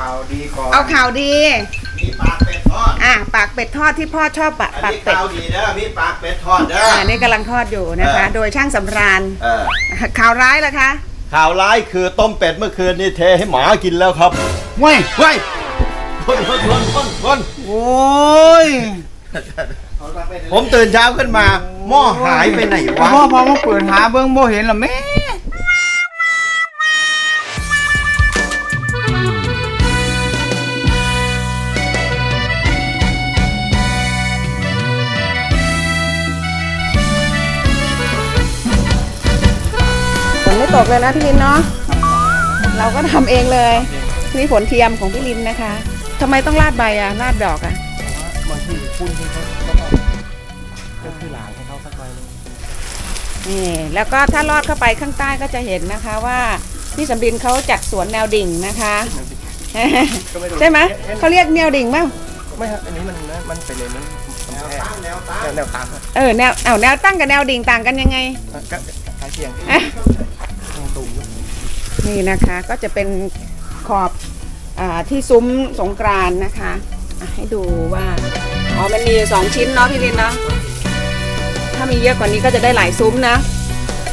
ข่าวดีก่อนเอาข่าวดี มีปากเป็ดทอดอะปากเป็ดทอดที่พ่อชอบปะอันปากนี้เป็ดข่าวดีเด้อมีปากเป็ดทอดเด้ออ่านี่กำลังทอดอยู่นะคะ เออโดยช่างสำราญ เออ ข่าวร้ายล่ะคะข่าวร้ายคือต้มเป็ดเมื่อคืนนี่เทให้หมากินแล้วครับเว้ยเว้ยคนคนคนคนคนโอ้ยผมตื่นเช้าขึ้นมา หม้อหายไปไหนวะพ่อพอมาเปิดหาเบิ้งบ่เห็นหรอแม่ ตกเลยนะพี่ลินเนาะเราก็ทำเองเลยนี่ฝนเทียมของพี่ลินนะคะทำไมต้องลาดใบอะลาดดอกอะบางทีคุณที่เขาก็คือหลางให้เขาสักใบนึงนี่แล้วก็ถ้าลอดเข้าไปข้างใต้ก็จะเห็นนะคะว่าพี่สำรินเขาจัดสวนแนวดิ่งนะคะใช่ไหมเขาเรียกแนวดิ่งมั้งไม่ครับอันนี้มันนะมันเป็นเลยมันมันแค่แนวตั้งแนวตั้งครับเออแนวเอาแนวตั้งกับแนวดิ่งต่างกันยังไงก็คล้ายเคียง นี่นะคะก็จะเป็นขอบอาที่ซุ้มสงกรานต์นะคะอะให้ดูว่าอ๋อมันมีอยู่สองชิ้นเนาะพี่ลินเนาะถ้ามีเยอะกว่านี้ก็จะได้หลายซุ้มนะ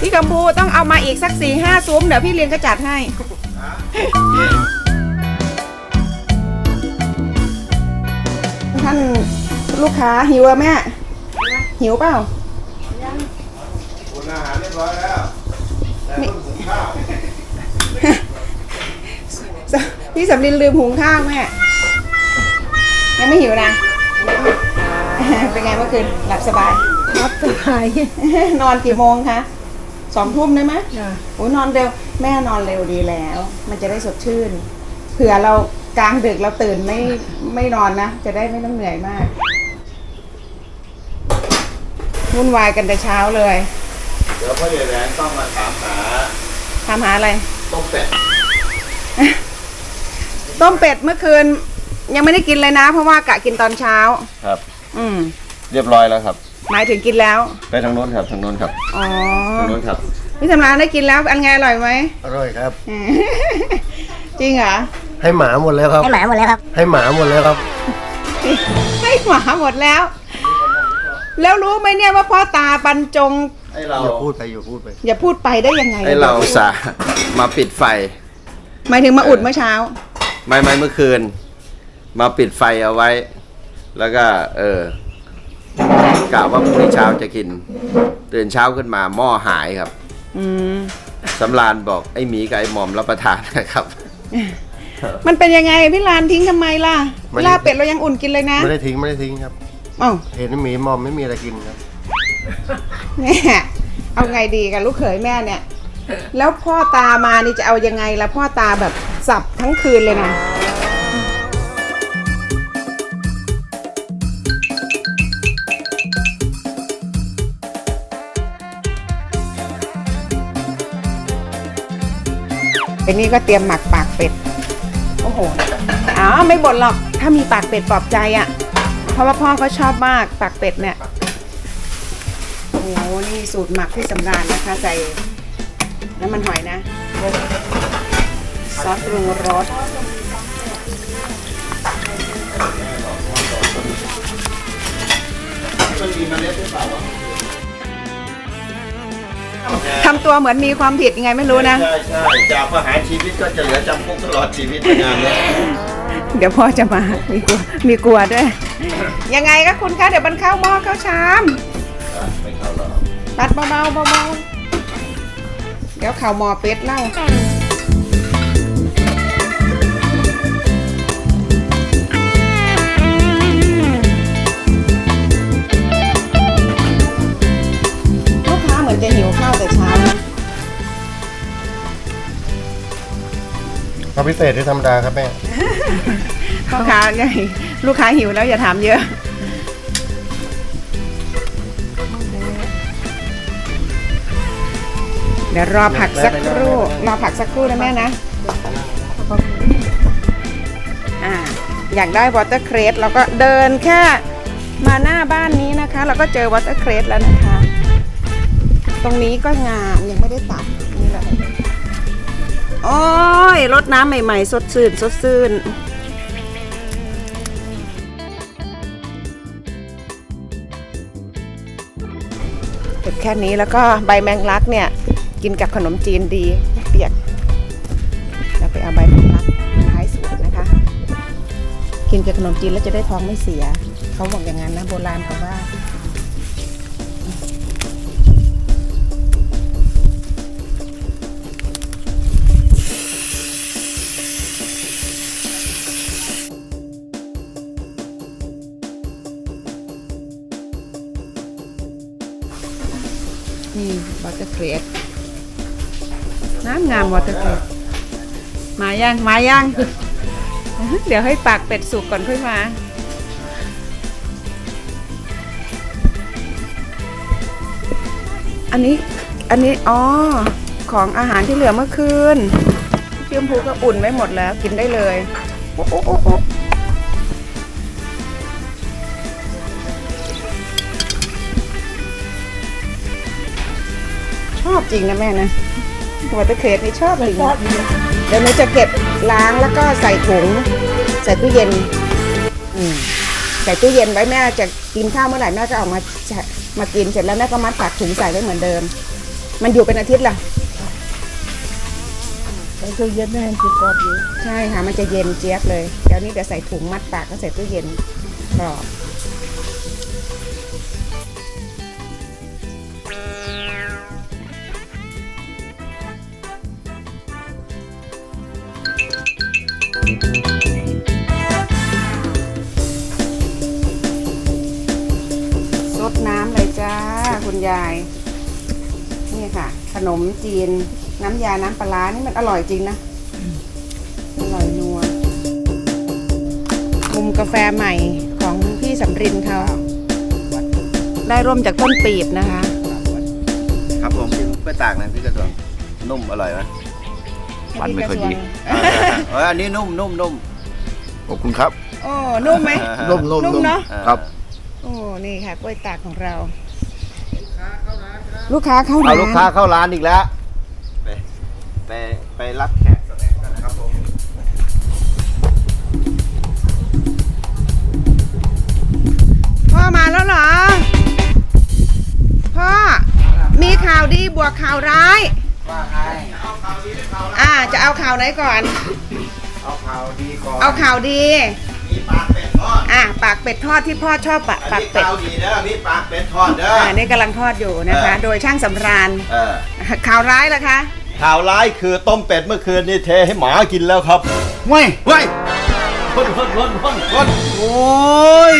พี่กัมพูต้องเอามาอีกสักสี่ห้าซุ้มเดี๋ยวพี่ลินก็จัดให้ท่านลูกค้าหิวอะแม่ หิวเปล่าคุณอาหารเรียบร้อยแล้วแต่ต้องหุงข้าว พี่สำลินลืมหุงข้าวแม่ยังไม่หิวนะเป็นไงเมื่อคืนหลับสบายรับสบาย นอนกี่โมงคะสองทุ่มได้ไหมโอ้ยนอนเร็วแม่นอนเร็วดีแล้ว มันจะได้สดชื่น เผื่อเรากลางดึกเราตื่นไม่ไม่นอนนะ จะได้ไม่ต้องเหนื่อยมากวุ่นวายกันแต่เช้าเลย เดี๋ยวพ่อใหญ่แหวนต้องมาถามหาทำหาอะไร ต้มเป็ด ต้มเป็ดเมื่อคืน ยังไม่ได้กินเลยนะ เพราะว่ากะกินตอนเช้า ครับ อืม เรียบร้อยแล้วครับ หมายถึงกินแล้ว ไปทางโน้นครับทางโน้นครับอ๋อทางโน้นครับพี่สำรานได้กินแล้วอันไงอร่อยไหม อร่อยครับ จริงเหรอ ให้หมาหมดแล้วครับ ให้หมาหมดแล้วครับ ให้หมาหมดแล้วครับ ให้หมาหมดแล้ว แล้วรู้ไหมเนี่ยว่าพ่อตาบรรจง ไอเราอย่าพูดไปอย่าพูดไป อย่าพูดไปได้ยังไงไอเราสามาปิดไฟ หมายถึงมาอุดเมื่อเช้า ไม่ไม่เมื่อคืน มาปิดไฟเอาไว้ แล้วก็ เออกะว่าพรุ่งนี้เช้าจะกิน ตื่นเช้าขึ้นมาหม้อหายครับ อืมสำรานบอกไอ้หมีกับไอ้หมอมรับประทานนะครับ มันเป็นยังไงพี่ลานทิ้งทำไมล่ะไม่ลาบเป็ดเรายังอุ่นกินเลยนะไม่ได้ทิ้งไม่ได้ทิ้งครับ เอ้าเห็นหมีมอมไม่มีอะไรกินครับแม่เอาไงดีกับลูกเขยแม่เนี่ย แล้วพ่อตามานี่จะเอายังไงล่ะพ่อตาแบบสับทั้งคืนเลยนะไอ้นี่ก็เตรียมหมักปากเป็ด โอ้โหอ๋อไม่บ่นหรอก ถ้ามีปากเป็ดปลอบใจอะ่ะ เพราะว่าพ่อเขาชอบมากปากเป็ดเนี่ย โอ้โห นี่สูตรหมักที่สำราญนะคะ ใส่ น้ำมันหอยนะ ซอสปรุงรสมันมีเมล็ดหรือเปล่าวะทำตัวเหมือนมีความผิดยังไงไม่รู้นะ ใช่ใช่จากประหารชีวิตก็จะเหลือจำคุกตลอดชีวิตในงานเนี้ยเดี๋ยวพ่อจะมา มีกลัว มีกลัวด้วย ยังไงก็คุณคะ เดี๋ยวมันเข้าหม้อเข้าชาม ไม่เข้าหรอกตัดเบาๆเบาๆ เดี๋ยวข่าวหมอเป็ดเล่าลูกค้าเหมือนจะหิวข้าวแต่เช้านะครับพิเศษที่ธรรมดาครับแม่ พ่อค้าอย่าลูกค้าหิวแล้วอย่าถามเยอะ เดี๋ยวรอผักสักครู่รอผักสักครู่นะแม่นะ อ่า อยากได้วอเตอร์เครสเราก็เดินแค่มาหน้าบ้านนี้นะคะ เราก็เจอวอเตอร์เครสแล้วนะคะ ตรงนี้ก็งามยังไม่ได้ตัดนี่แหละโอ้ยรดน้ำใหม่ๆ สดชื่นสดชื่นเก็บแค่นี้แล้วก็ใบแมงลักเนี่ย กินกับขนมจีนดีเปียกเราไปเอาใบแมงลักท้ายสวนนะคะ กินกับขนมจีนแล้วจะได้ท้องไม่เสีย เขาบอกอย่างนั้นนะโบราณเขาว่านี่วอเตอร์เครส วอเตอร์เครสมายังมายังเดี๋ยวให้ปากเป็ดสุกก่อนค่อยมา อันนี้อันนี้อ๋อของอาหารที่เหลือเมื่อคืนพี่ชมพูก็อุ่นไว้หมดแล้วกินได้เลยโอ้โอ้โอ้โอ้ชอบจริงนะแม่นะ วอเตอร์เครสนี่ชอบจริงนะเดี๋ยวหนูจะเก็บล้างแล้วก็ใส่ถุง ใส่ตู้เย็นอืมใส่ตู้เย็นไว้แม่จะกินข้าวเมื่อไหร่แม่จะเออกมาแชะมากินเสร็จแล้วแม่ก็มัดปากถุงใส่ไว้เหมือนเดิม มันอยู่เป็นอาทิตย์ละใส่ตู้เย็นแม่ให้กรอบอยู่ใช่ค่ะมันจะเย็นเจี๊ยบเลยเดี๋ยวนี้เดี๋ยวใส่ถุงมัดปากก็ใส่ตู้เย็นกรอบ คุณยาย นี่ค่ะ ขนมจีน น้ำยาน้ำปลาร้านี่มันอร่อยจริงนะ อร่อยนัว มุมกาแฟใหม่ของพี่สำรินเขา ได้ร่วมจากต้นปีบนะคะ ครับผมกินกล้วยตากนะพี่กระทรวงนุ่มอร่อยไหมมันไม่ค่อยดีเอออันนี้นุ่มนุ่มนุ่มขอบคุณครับ โอ้ นุ่มไหม นุ่มนุ่มนุ่มเนอะครับ โอ้ นี่ค่ะ กล้วยตากของเรา ลูกค้าเข้าเอาร้านลูกค้าเข้าร้านอีกแล้วไปไปไปรับแขกครับผมพ่อมาแล้วเหรอ พ่อ มีข่าวดีบวกข่าวร้าย ว่าไงอ่า จะเอาข่าวไหนก่อน เอาข่าวดีก่อน เอาข่าวดี มีปากเป็ด ทอดอะปากเป็ดทอดที่พ่อชอบปะอันปากนี้เป็ดข่าวดีเด้อมีปากเป็ดทอดเด้อ อ่านี่กำลังทอดอยู่นะคะ เออ โดยช่างสำราญเออข่าวร้ายล่ะคะ ข่าวร้ายคือต้มเป็ดเมื่อคืนนี่เทให้หมากินแล้วครับเว้ยเฮ้ยพ่นพ่นพ่นพ่นพ่นโอ้ย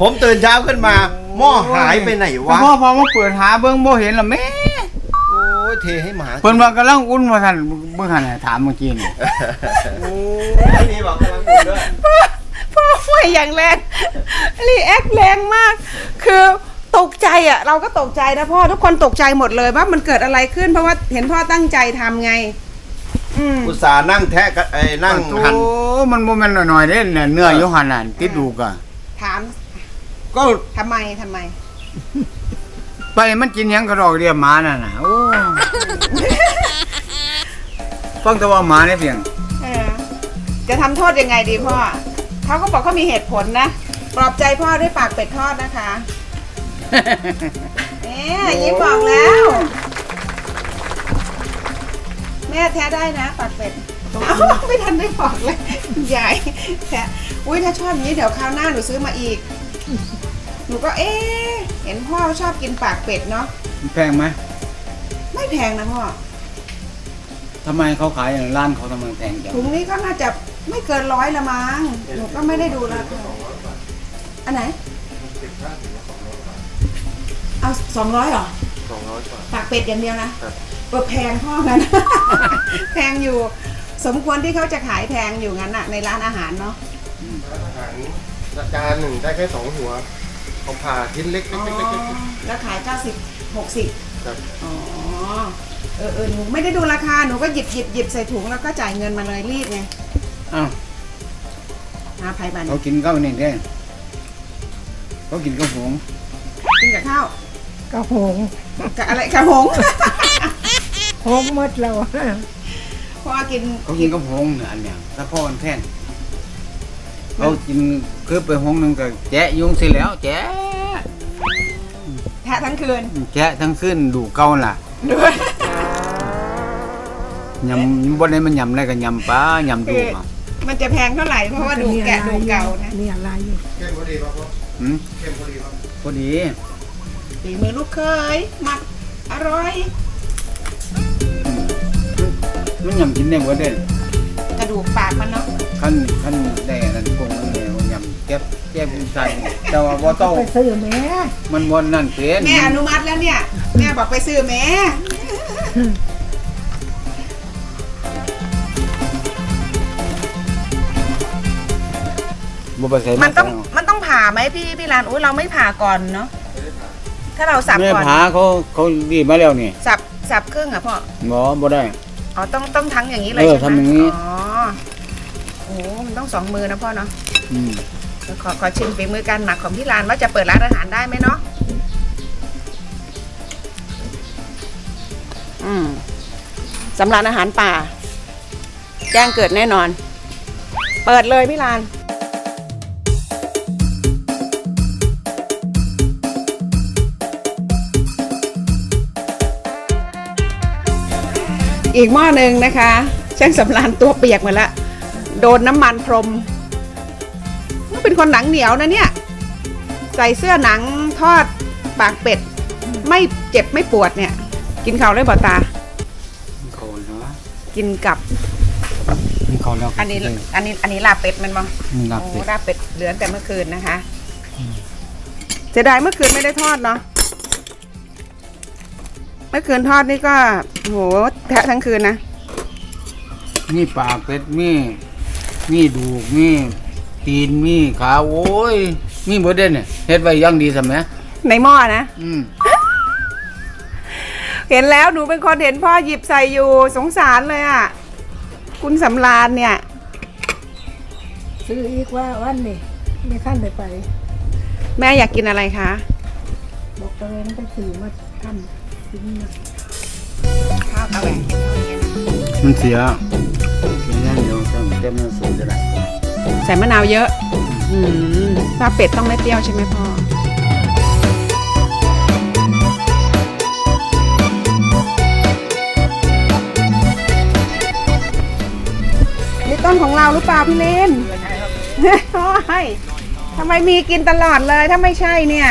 ผมตื่นเช้าขึ้นมาหม้อหายไปไหนวะพ่อพอมาเปิดหาเบิ้งบ่เห็นละแม่โอ้ย เทให้หมาเพิ่นว่ากำลังอุ่นว่าท่านเบิ่งหันน่ะถามเมื่อกี้นี่โอ้ยนี่บอกกำลังอุ่นด้วยพ่อห่วยอย่างแรงรีแอคแรงมาก คือตกใจอะ เราก็ตกใจนะพ่อทุกคนตกใจหมดเลยว่ามันเกิดอะไรขึ้นเพราะว่าเห็นพ่อตั้งใจทำไง อืมอุตส่าห์นั่งแทะกันไอ้นั่งโอ้หั่นมันบ่แม่นหน่อยๆเด้เนี่ยเนื้ออยู่หันน่ะติดดูกอะถามก็ทำไมทำไม ไปมันกินหยังกระดอกเดียวหมานั่นน่ะโอ้ ฟังแต่ว่าหมาเนี่ยเพียง เออจะทำโทษยังไงดีพ่อเขาก็บอกเขามีเหตุผลนะ ปลอบใจพ่อด้วยปากเป็ดทอดนะคะเอ๊ะยิ้มบอกแล้ว แม่แท้ได้นะปากเป็ดเอ้าไม่ทันได้บอกเลยใหญ่แท้อุ้ยถ้าชอบอย่างนี้เดี๋ยวคราวหน้าหนูซื้อมาอีก หนูก็เอ๊ะเห็นพ่อชอบกินปากเป็ดเนาะแพงไหม ไม่แพงนะพ่อทำไมเขาขายอย่างร้านเขาทำไมแพงจังถุงนี้ก็น่าจะไม่เกินร้อยละมั้งหนูก็ไม่ได้ดูราคาอันไหนเอาสองร้อยเหรอสองร้อยกว่าปากเป็ดอย่างเดียวนะเออแพงพ่อกันแพงอยู่ สมควรที่เขาจะขายแพงอยู่งั้นอะในร้านอาหารเนาะอาหารจานหนึ่งได้แค่สองหัวเขาผ่าชิ้นเล็กอ๋อๆแล้วขายเก้าสิบหกสิบๆ ครับ อ๋อ เออเออหนูไม่ได้ดูราคา หนูก็หยิบหยิบหยิบใส่ถุงแล้วก็จ่ายเงินมาเลยรีบไงอ้าวหาภัยบันเขากินข้าวนี่ได้เขากินข้าวหงกินกับข้าว กระหงกะอะไรกระหงหงหมดแล้วพ่อกิน เขากินกับหงส์เนี่ยอันเนี้ยถ้าพ่อมันแพงเขากินคือไปหงส์หนึงก็แจะยุงสิแล้วแจะแทะทั้งคืนแจะทั้งขึ้นดูเก่าล่ะด้วย ยำบนนี้มันยำได้ก็ยำปลายำดูคือเอามันจะแพงเท่าไหร่เพราะว่าดูแกะดูเก่านะนี่อะไรอยู่เข้มพอดีป่ะพ่อหืมเข้มพอดีป่ะพอดีฝีมือลูกเคยหมักอร่อย มันยำกินได้หมดเด้กระดูกปากมันเนาะขั้นขั้นได้อันนั่นคงมันแล้วยำเก็บเก็บใส่แต่ว่าบ่ต้องไปซื้อแม่มันบ่นั่นเป็นแม่อนุมัติแล้วเนี่ย แม่บอกไปซื้อแม่บ่ไปใส่มันต้องมันต้องผ่าไหมพี่พี่รานอุ้ยเราไม่ผ่าก่อนเนาะถ้าเราสับแม่ก่อนผาเขาเขาดีมาแล้วนี่สับสับครึ่งอะพ่อบ่บ่ได้อ๋อต้องต้องทั้งอย่างนี้เลยเออใช่ไหมทำอย่างนี้อ๋อโอ้มันต้องสองมือนะพ่อเนาะอืมเดี๋ยว ขอขอชิมฝีมือการหมักของพี่รานว่าจะเปิดร้านอาหารได้ไหมเนาะอืมสำหรับอาหารป่า แจ้งเกิดแน่นอน เปิดเลยพี่รานอีกหม้อหนึ่งนะคะช่างสำรานตัวเปียกหมดละ โดนน้ำมันพรม เป็นคนหนังเหนียวนะเนี่ย ใส่เสื้อหนังทอดปากเป็ด ไม่เจ็บไม่ปวดเนี่ย กินข้าวได้บ่ตา เขาเนาะกินกับเขาแล้วอันนี้อันนี้อันนี้ลาบเป็ดมันบ้างนับโอ้สิลาบเป็ดเหลือแต่เมื่อคืนนะคะเสียดายเมื่อคืนไม่ได้ทอดเนาะเมื่อคืนทอดนี่ก็โหแทะทั้งคืนนะ มีปากเป็ดมีมีดูกมี ตีนมีขาโอ้ย มีหมดเด้เนี่ยเฮ็ดไว้อยังดีซะแหมในหม้อนะ อืมเห็นแล้วหนูเป็นคนเห็นพ่อหยิบใส่อยู่สงสารเลยอะ คุณสำรานเนี่ย ซื้ออีกว่าวันนี้ไม่ขั้นไปไปแม่อยากกินอะไรคะ บอกตัวเองไปซื้อมาทำกินนะข้าวตะแหวงมันเสียเสียอย่างเดียวต้องเต็มมันสูงจะได้ ใส่มะนาวเยอะ อืมลาบเป็ดต้องไม่เปรี้ยวใช่ไหมพ่อนี่ต้นของเราหรือเปล่าพี่เลนโอ้ยทำไมมีกินตลอดเลยถ้าไม่ใช่เนี่ย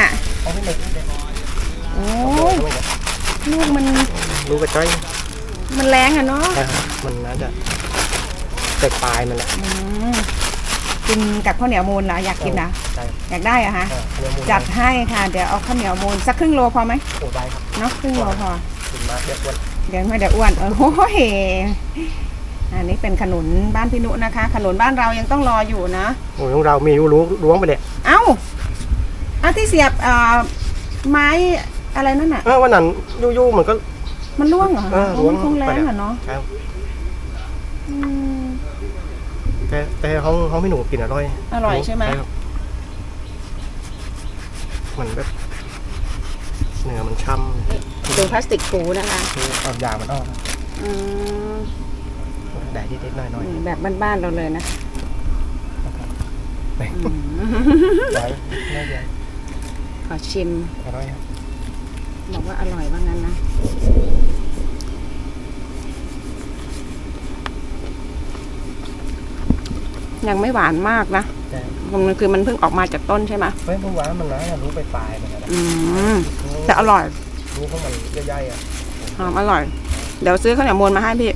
โอ้ยลูกมันรู้กระจ้อย มันแรงอะเนาะใช่ครับมันน่าจะแต่ปลายมันแหละอืม กินกับข้าวเหนียวมูลเหรออยากกินนะใช่อยากได้เหรอะฮะเออเนื้อหมูจัดให้ค่ะเดี๋ยวเอาข้าวเหนียวมูลสักครึ่งโลพอไหมโอ้ได้ครับเนาะครึ่งโลพอ กินมาเยอะวันเดี๋ยวไม่เดี๋ยวอ้วนเออโอ้ยอันนี้เป็นขนุนบ้านพี่นุนะคะ ขนุนบ้านเรายังต้องรออยู่นะ โอ้ยของเรามีรู้รู้ล้วงไปเลยเอ้าอันที่เสียบเอ่อไม้อะไรนั่นน่ะ เออวันนั้นยู่ๆมันก็ มันร่วงเหรอเออโอ้ล้วงมันคงแรไปงเนี่ยอะเนาะใช่ครับอืม แต่แต่ห้องห้องพี่หนูกินอร่อยอร่อยใช่ไหม ครับมันแบบเนื้อมันช่ดูพลาสติกปูนะคะำคือเอายางมันออกอืมได้นิดๆหน่อยแบบบ้านๆเราเลยนะๆได้ได้ได้ขอชิม อร่อยครับบอกว่าอร่อยว่างั้นนะ ยังไม่หวานมากนะแต่มันคือมันเพิ่งออกมาจากต้นใช่ไหมเฮ้ยผมว่ามันนะรู้ไปปลายๆมันนะอืมแต่อร่อยรู้เพราะมันใหญ่ๆอะหอมอร่อย เดี๋ยวซื้อข้าวเหนียวมูลมาให้พี่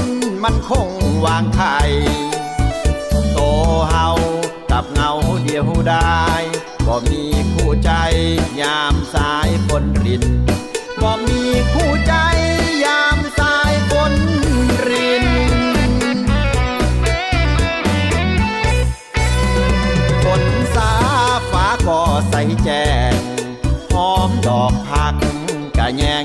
นมันคงวางไข่โตเฮากับเงาเดียวได้บ่มีคู่ใจยามสายฝนรินบ่มีคู่ใจยามสายฝนรินฝนสาฟ้าก็ใสแจ้งหอมดอกผักกะแยง